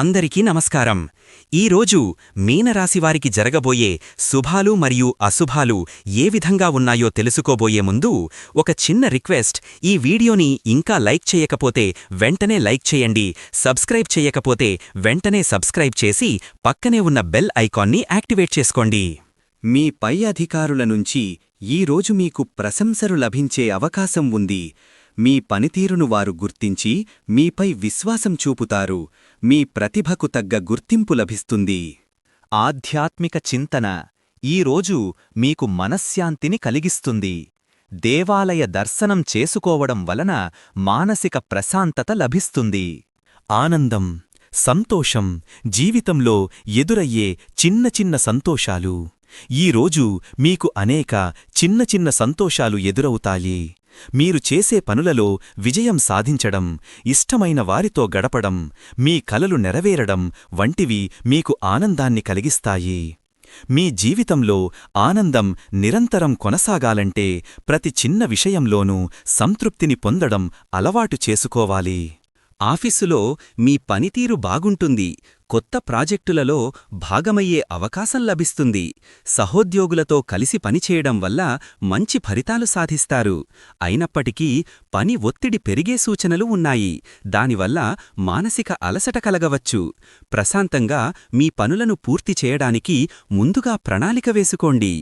అందరికీ నమస్కారం. ఈరోజు మీనరాశివారికి జరగబోయే శుభాలు మరియు అశుభాలు ఏ విధంగా ఉన్నాయో తెలుసుకోబోయే ముందు ఒక చిన్న రిక్వెస్ట్. ఈ వీడియోని ఇంకా లైక్ చేయకపోతే వెంటనే లైక్ చేయండి. సబ్స్క్రైబ్ చేయకపోతే వెంటనే సబ్స్క్రైబ్ చేసి పక్కనే ఉన్న బెల్ ఐకాన్ని యాక్టివేట్ చేసుకోండి. మీ పై అధికారుల నుంచి ఈరోజు మీకు ప్రశంసలు లభించే అవకాశం ఉంది. మీ పనితీరును వారు గుర్తించి మీపై విశ్వాసం చూపుతారు. మీ ప్రతిభకు తగ్గ గుర్తింపు లభిస్తుంది. ఆధ్యాత్మిక చింతన ఈరోజు మీకు మనశ్శాంతిని కలిగిస్తుంది. దేవాలయ దర్శనం చేసుకోవడం వలన మానసిక ప్రశాంతత లభిస్తుంది. ఆనందం సంతోషం జీవితంలో ఎదురయ్యే చిన్న చిన్న సంతోషాలు. ఈరోజు మీకు అనేక చిన్న చిన్న సంతోషాలు ఎదురవుతాయి. మీరు చేసే పనులలో విజయం సాధించడం ఇష్టమైన వారితో గడపడం మీ కలలు నెరవేరడం వంటివి మీకు ఆనందాన్ని కలిగిస్తాయి. మీ జీవితంలో ఆనందం నిరంతరం కొనసాగాలంటే ప్రతి చిన్న విషయంలోనూ సంతృప్తిని పొందడం అలవాటు చేసుకోవాలి. ఆఫీసులో మీ పనితీరు బాగుంటుంది కొత్త ప్రాజెక్టులలో భాగమయ్యే అవకాశం లభిస్తుంది. సహోద్యోగులతో కలిసి పనిచేయడం వల్ల మంచి ఫలితాలు సాధిస్తారు. అయినప్పటికీ పని ఒత్తిడి పెరిగే సూచనలు ఉన్నాయి. దానివల్ల మానసిక అలసట కలగవచ్చు. ప్రశాంతంగా మీ పనులను పూర్తి చేయడానికి ముందుగా ప్రణాళిక వేసుకోండి.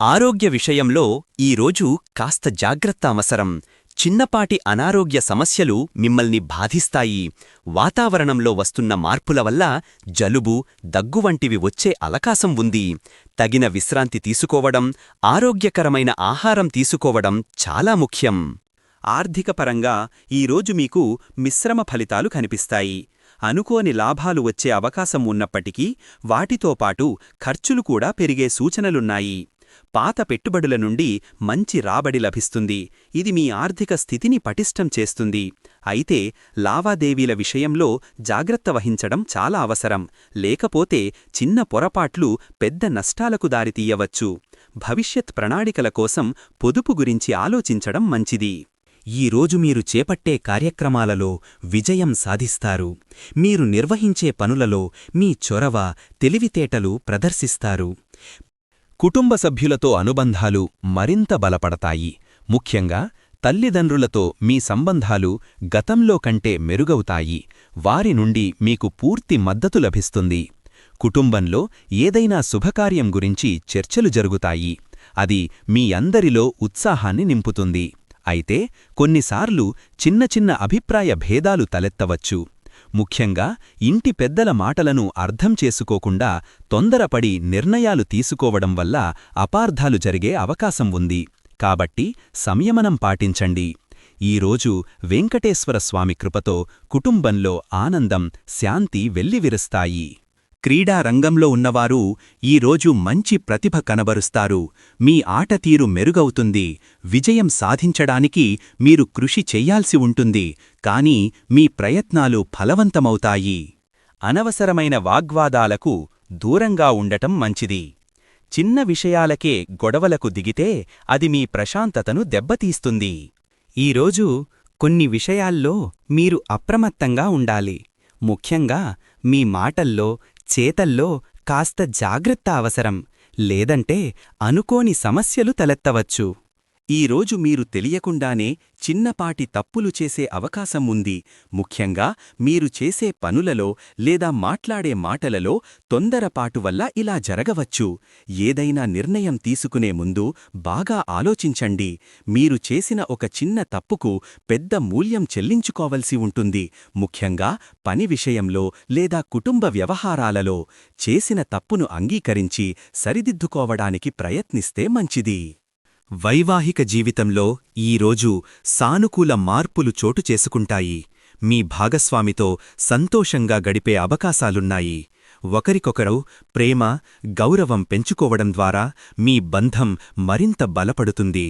ఆరోగ్య విషయంలో ఈరోజు కాస్త జాగ్రత్త అవసరం. చిన్నపాటి అనారోగ్య సమస్యలు మిమ్మల్ని బాధిస్తాయి. వాతావరణంలో వస్తున్న మార్పుల వల్ల జలుబు దగ్గు వంటివి వచ్చే అవకాశం ఉంది. తగిన విశ్రాంతి తీసుకోవడం ఆరోగ్యకరమైన ఆహారం తీసుకోవడం చాలా ముఖ్యం. ఆర్థికపరంగా ఈరోజు మీకు మిశ్రమ ఫలితాలు కనిపిస్తాయి. అనుకోని లాభాలు వచ్చే అవకాశం ఉన్నప్పటికీ వాటితో పాటు ఖర్చులు కూడా పెరిగే సూచనలున్నాయి. పాత పెట్టుబడుల నుండి మంచి రాబడి లభిస్తుంది. ఇది మీ ఆర్థిక స్థితిని పటిష్టం చేస్తుంది. అయితే లావాదేవీల విషయంలో జాగ్రత్త వహించడం చాలా అవసరం. లేకపోతే చిన్న పొరపాట్లు పెద్ద నష్టాలకు దారితీయవచ్చు. భవిష్యత్ ప్రణాళికల కోసం పొదుపు గురించి ఆలోచించడం మంచిది. ఈరోజు మీరు చేపట్టే కార్యక్రమాలలో విజయం సాధిస్తారు. మీరు నిర్వహించే పనులలో మీ చొరవ తెలివితేటలు ప్రదర్శిస్తారు. కుటుంబ సభ్యులతో అనుబంధాలు మరింత బలపడతాయి. ముఖ్యంగా తల్లిదండ్రులతో మీ సంబంధాలు గతంలో కంటే మెరుగవుతాయి. వారి నుండి మీకు పూర్తి మద్దతు లభిస్తుంది. కుటుంబంలో ఏదైనా శుభకార్యం గురించి చర్చలు జరుగుతాయి. అది మీ అందరిలో ఉత్సాహాన్ని నింపుతుంది. అయితే కొన్నిసార్లు చిన్న చిన్న అభిప్రాయ భేదాలు తలెత్తవచ్చు. ముఖ్యంగా ఇంటి పెద్దల మాటలను అర్థం చేసుకోకుండా తొందరపడి నిర్ణయాలు తీసుకోవడం వల్ల అపార్థాలు జరిగే అవకాశం ఉంది. కాబట్టి సంయమనం పాటించండి. ఈరోజు వెంకటేశ్వర స్వామి కృపతో కుటుంబంలో ఆనందం శాంతి వెల్లివిరుస్తాయి. క్రీడా రంగంలో ఉన్నవారు ఈరోజు మంచి ప్రతిభ కనబరుస్తారు. మీ ఆటతీరు మెరుగవుతుంది. విజయం సాధించడానికి మీరు కృషి చెయ్యాల్సి ఉంటుంది. కాని మీ ప్రయత్నాలు ఫలవంతమవుతాయి. అనవసరమైన వాగ్వాదాలకు దూరంగా ఉండటం మంచిది. చిన్న విషయాలకే గొడవలకు దిగితే అది మీ ప్రశాంతతను దెబ్బతీస్తుంది. ఈరోజు కొన్ని విషయాల్లో మీరు అప్రమత్తంగా ఉండాలి. ముఖ్యంగా మీ మాటల్లో చేతల్లో కాస్త జాగ్రత్త అవసరం లేదంటే అనుకోని సమస్యలు తలెత్తవచ్చు. ఈరోజు మీరు తెలియకుండానే చిన్నపాటి తప్పులు చేసే అవకాశం ఉంది. ముఖ్యంగా మీరు చేసే పనులలో లేదా మాట్లాడే మాటలలో తొందరపాటు వల్ల ఇలా జరగవచ్చు. ఏదైనా నిర్ణయం తీసుకునే ముందు బాగా ఆలోచించండి. మీరు చేసిన ఒక చిన్న తప్పుకు పెద్ద మూల్యం చెల్లించుకోవలసి ఉంటుంది. ముఖ్యంగా పని విషయంలో లేదా కుటుంబ వ్యవహారాలలో చేసిన తప్పును అంగీకరించి సరిదిద్దుకోవడానికి ప్రయత్నిస్తే మంచిది. వైవాహిక జీవితంలో ఈరోజు సానుకూల మార్పులు చోటు చేసుకుంటాయి. మీ భాగస్వామితో సంతోషంగా గడిపే అవకాశాలున్నాయి. ఒకరికొకరు ప్రేమ గౌరవం పెంచుకోవడం ద్వారా మీ బంధం మరింత బలపడుతుంది.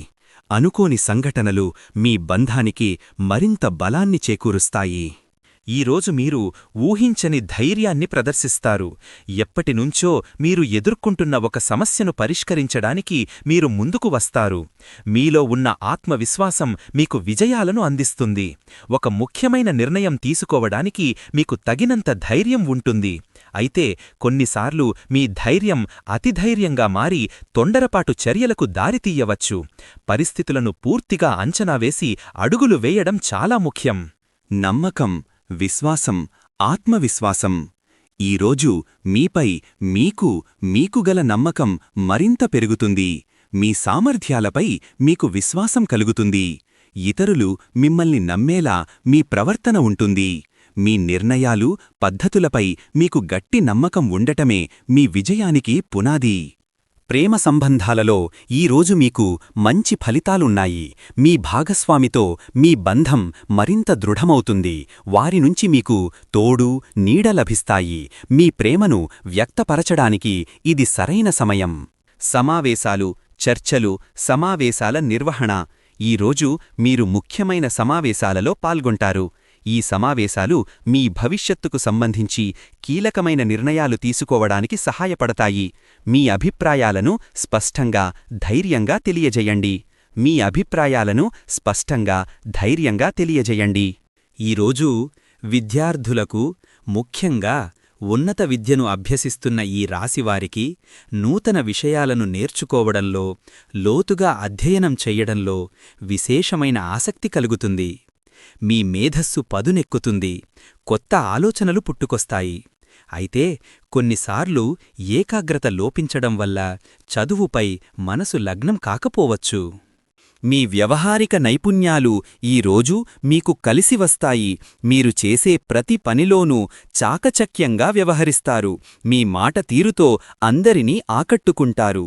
అనుకోని సంఘటనలు మీ బంధానికి మరింత బలాన్ని చేకూరుస్తాయి. ఈరోజు మీరు ఊహించని ధైర్యాన్ని ప్రదర్శిస్తారు. ఎప్పటినుంచో మీరు ఎదుర్కొంటున్న ఒక సమస్యను పరిష్కరించడానికి మీరు ముందుకు వస్తారు. మీలో ఉన్న ఆత్మవిశ్వాసం మీకు విజయాలను అందిస్తుంది. ఒక ముఖ్యమైన నిర్ణయం తీసుకోవడానికి మీకు తగినంత ధైర్యం ఉంటుంది. అయితే కొన్నిసార్లు మీ ధైర్యం అతిధైర్యంగా మారి తొండరపాటు చర్యలకు దారితీయవచ్చు పరిస్థితులను పూర్తిగా అంచనా వేసి అడుగులు వేయడం చాలా ముఖ్యం. నమ్మకం విశ్వాసం ఆత్మవిశ్వాసం. ఈరోజు మీపై మీకు మీకుగల నమ్మకం మరింత పెరుగుతుంది. మీ సామర్థ్యాలపై మీకు విశ్వాసం కలుగుతుంది. ఇతరులు మిమ్మల్ని నమ్మేలా మీ ప్రవర్తన ఉంటుంది. మీ నిర్ణయాలు పద్ధతులపై మీకు గట్టి నమ్మకం ఉండటమే మీ విజయానికి పునాది. ప్రేమ సంబంధాలలో ఈరోజు మీకు మంచి ఫలితాలున్నాయి. మీ భాగస్వామితో మీ బంధం మరింత దృఢమవుతుంది. వారి నుంచి మీకు తోడు నీడ లభిస్తాయి. మీ ప్రేమను వ్యక్తపరచడానికి ఇది సరైన సమయం. సమావేశాలు చర్చలు సమావేశాల నిర్వహణ. ఈరోజు మీరు ముఖ్యమైన సమావేశాలలో పాల్గొంటారు. ఈ సమావేశాలు మీ భవిష్యత్తుకు సంబంధించి కీలకమైన నిర్ణయాలు తీసుకోవడానికి సహాయపడతాయి. మీ అభిప్రాయాలను స్పష్టంగా ధైర్యంగా తెలియజేయండి. మీ అభిప్రాయాలను స్పష్టంగా ధైర్యంగా తెలియజేయండి. ఈరోజు విద్యార్థులకు ముఖ్యంగా ఉన్నత విద్యను అభ్యసిస్తున్న ఈ రాశివారికి నూతన విషయాలను నేర్చుకోవడంలో లోతుగా అధ్యయనం చెయ్యడంలో విశేషమైన ఆసక్తి కలుగుతుంది. మీ మేధస్సు పదునెక్కుతుంది కొత్త ఆలోచనలు పుట్టుకొస్తాయి. అయితే కొన్నిసార్లు ఏకాగ్రత లోపించడం వల్ల చదువుపై మనసు లగ్నం కాకపోవచ్చు. మీ వ్యవహారిక నైపుణ్యాలు ఈరోజు మీకు కలిసి వస్తాయి. మీరు చేసే ప్రతి పనిలోనూ చాకచక్యంగా వ్యవహరిస్తారు. మీ మాట తీరుతో అందరినీ ఆకట్టుకుంటారు.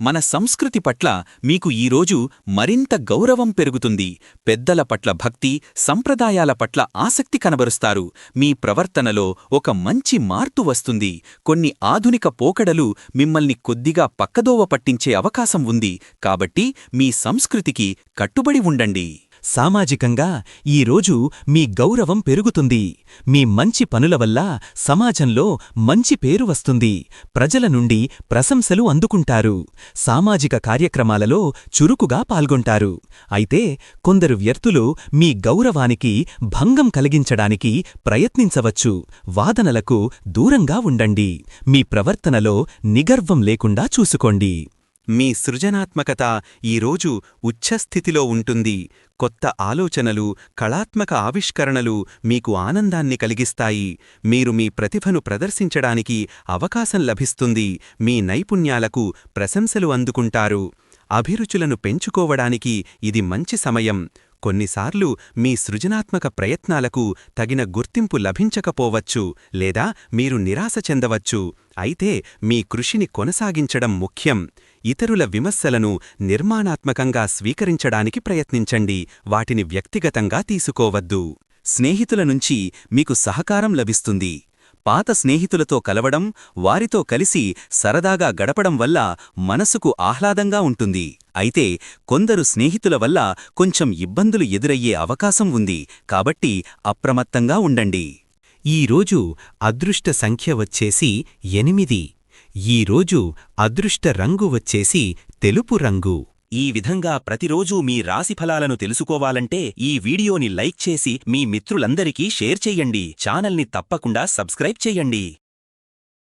మన సంస్కృతి పట్ల మీకు ఈరోజు మరింత గౌరవం పెరుగుతుంది. పెద్దల పట్ల భక్తి సంప్రదాయాల పట్ల ఆసక్తి కనబరుస్తారు. మీ ప్రవర్తనలో ఒక మంచి మార్పు వస్తుంది. కొన్ని ఆధునిక పోకడలు మిమ్మల్ని కొద్దిగా పక్కదోవ పట్టించే అవకాశం ఉంది. కాబట్టి మీ సంస్కృతికి కట్టుబడి ఉండండి. సామాజికంగా ఈరోజు మీ గౌరవం పెరుగుతుంది. మీ మంచి పనుల వల్ల సమాజంలో మంచి పేరు వస్తుంది. ప్రజల నుండి ప్రశంసలు అందుకుంటారు. సామాజిక కార్యక్రమాలలో చురుకుగా పాల్గొంటారు. అయితే కొందరు వ్యర్థులు మీ గౌరవానికి భంగం కలిగించడానికి ప్రయత్నించవచ్చు. వాదనలకు దూరంగా ఉండండి. మీ ప్రవర్తనలో నిగర్వం లేకుండా చూసుకోండి. మీ సృజనాత్మకత ఈరోజు ఉచ్ఛస్థితిలో ఉంటుంది. కొత్త ఆలోచనలు కళాత్మక ఆవిష్కరణలు మీకు ఆనందాన్ని కలిగిస్తాయి. మీరు మీ ప్రతిభను ప్రదర్శించడానికి అవకాశం లభిస్తుంది. మీ నైపుణ్యాలకు ప్రశంసలు అందుకుంటారు. అభిరుచులను పెంచుకోవడానికి ఇది మంచి సమయం. కొన్నిసార్లు మీ సృజనాత్మక ప్రయత్నాలకు తగిన గుర్తింపు లభించకపోవచ్చు లేదా మీరు నిరాశ చెందవచ్చు. అయితే మీ కృషిని కొనసాగించడం ముఖ్యం. ఇతరుల విమర్శలను నిర్మాణాత్మకంగా స్వీకరించడానికి ప్రయత్నించండి. వాటిని వ్యక్తిగతంగా తీసుకోవద్దు. స్నేహితుల నుంచి మీకు సహకారం లభిస్తుంది. పాత స్నేహితులతో కలవడం వారితో కలిసి సరదాగా గడపడం వల్ల మనసుకు ఆహ్లాదంగా ఉంటుంది. అయితే కొందరు స్నేహితుల వల్ల కొంచెం ఇబ్బందులు ఎదురయ్యే అవకాశం ఉంది. కాబట్టి అప్రమత్తంగా ఉండండి. ఈరోజు అదృష్ట సంఖ్య వచ్చేసి ఎనిమిది. ఈరోజు అదృష్ట రంగు వచ్చేసి తెలుపు రంగు. ఈ విధంగా ప్రతిరోజూ మీ రాశిఫలాలను తెలుసుకోవాలంటే ఈ వీడియోని లైక్ చేసి మీ మిత్రులందరికీ షేర్ చెయ్యండి ఛానల్ని తప్పకుండా సబ్స్క్రైబ్ చెయ్యండి